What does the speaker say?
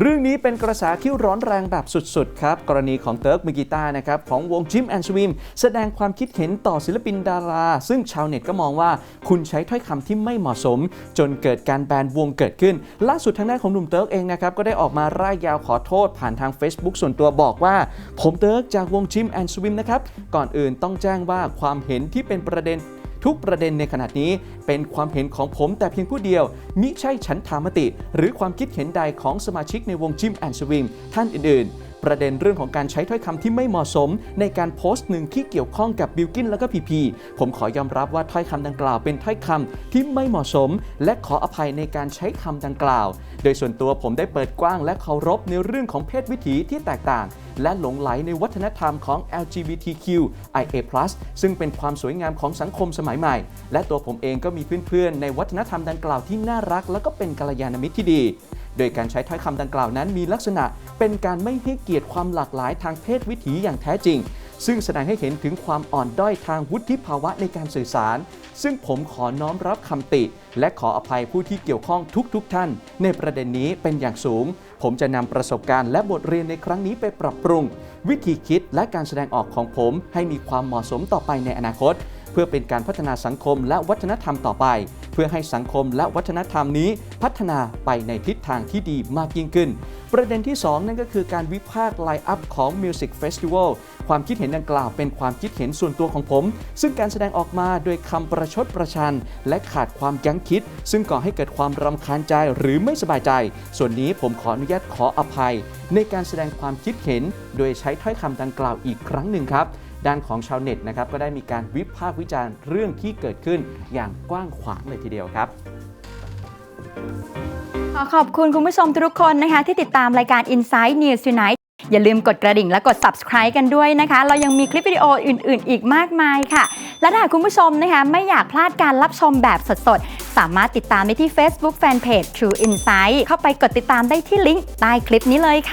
เรื่องนี้เป็นกระแสที่ร้อนแรงแบบสุด ๆ ครับ กรณีของเติร์กมือกีตานะครับ ของวงจิมแอนด์สวิมแสดงความคิดเห็นต่อศิลปินดารา ซึ่งชาวเน็ตก็มองว่า คุณใช้ถ้อยคำที่ไม่เหมาะสม จนเกิดการแบนวงเกิดขึ้น ล่าสุดทางด้านของหนุ่มเติร์กเองนะครับ ก็ได้ออกมาร่ายยาวขอโทษผ่านทาง Facebook ส่วนตัวบอกว่า ผมเติร์กจากวงจิมแอนด์สวิมนะครับก่อนอื่นต้องแจ้งว่าความเห็นที่เป็นประเด็น ทุกประเด็นในขณะนี้เป็นความเห็นของผมแต่เพียงผู้เดียว มิใช่ฉันทามติ หรือความคิดเห็นใดของสมาชิกในวงจิมแอนด์สวิงท่านอื่นๆ ประเด็นเรื่องของการใช้ถ้อยคำที่ไม่เหมาะสม ในการโพสต์หนึ่งที่เกี่ยวข้องกับบิลกินแล้วก็พีพีผมขอยอมรับว่าถ้อยคำดังกล่าวเป็นถ้อยคำที่ไม่เหมาะสม และขออภัยในการใช้คำดังกล่าว โดยส่วนตัวผมได้เปิดกว้างและเคารพในเรื่องของเพศวิถีที่แตกต่างและหลงไหลในวัฒนธรรมของ LGBTQIA+ ซึ่งเป็นความสวยงามของสังคมสมัยใหม่ และตัวผมเองก็มีเพื่อนๆ ในวัฒนธรรมดังกล่าวที่น่ารัก และก็เป็นกัลยาณมิตรที่ดี โดยการใช้ถ้อยคำดังกล่าวนั้นมีลักษณะ เป็นการไม่ให้เกียรติความหลากหลายทางเพศวิถีอย่างแท้จริง ซึ่งแสดงให้เห็นถึงความอ่อนด้อยทางวุฒิภาวะในการสื่อสาร ซึ่งผมขอน้อมรับคำติ และขออภัยผู้ที่เกี่ยวข้องทุกๆทท่าน ในประเด็นนี้เป็นอย่างสูง ผมจะนำประสบการณ์และบทเรียนในครั้งนี้ไปปรับปรุง วิธีคิดและการแสดงออกของผม ให้มีความเหมาะสมต่อไปในอนาคต เพื่อเป็นการพัฒนาสังคมและวัฒนธรรมต่อไป เพื่อให้สังคมและวัฒนธรรมนี้พัฒนาไปในทิศทางที่ดีมากยิ่งขึ้น ประเด็นที่ 2 นั่นก็คือการวิพากษ์ไลน์อัพของ Music Festival ความคิดเห็นดังกล่าวเป็นความคิดเห็นส่วนตัวของผม ซึ่งการแสดงออกมาโดยคำประชดประชัน และขาดความยั้งคิด ซึ่งก่อให้เกิดความรำคาญใจหรือไม่สบายใจ ส่วนนี้ผมขออนุญาตขออภัย ในการแสดงความคิดเห็น โดยใช้ถ้อยคำดังกล่าวอีกครั้งหนึ่งครับ ด้านของชาวเน็ตนะครับก็ได้มีการวิพากษ์วิจารณ์เรื่องที่เกิดขึ้นอย่างกว้างขวางเลยทีเดียวครับขอขอบคุณคุณผู้ชมทุกคนนะคะ ที่ติดตามรายการ Inside News Tonight อย่าลืมกดกระดิ่งและกด subscribe กันด้วยนะคะ เรายังมีคลิปวิดีโออื่น ๆ อีกมากมายค่ะ และถ้าคุณผู้ชมนะคะ ไม่อยากพลาดการรับชมแบบสด ๆ สามารถติดตามได้ที่ Facebook Fanpage True Insight เข้าไปกดติดตามได้ที่ลิงก์ใต้คลิปนี้เลยค่ะ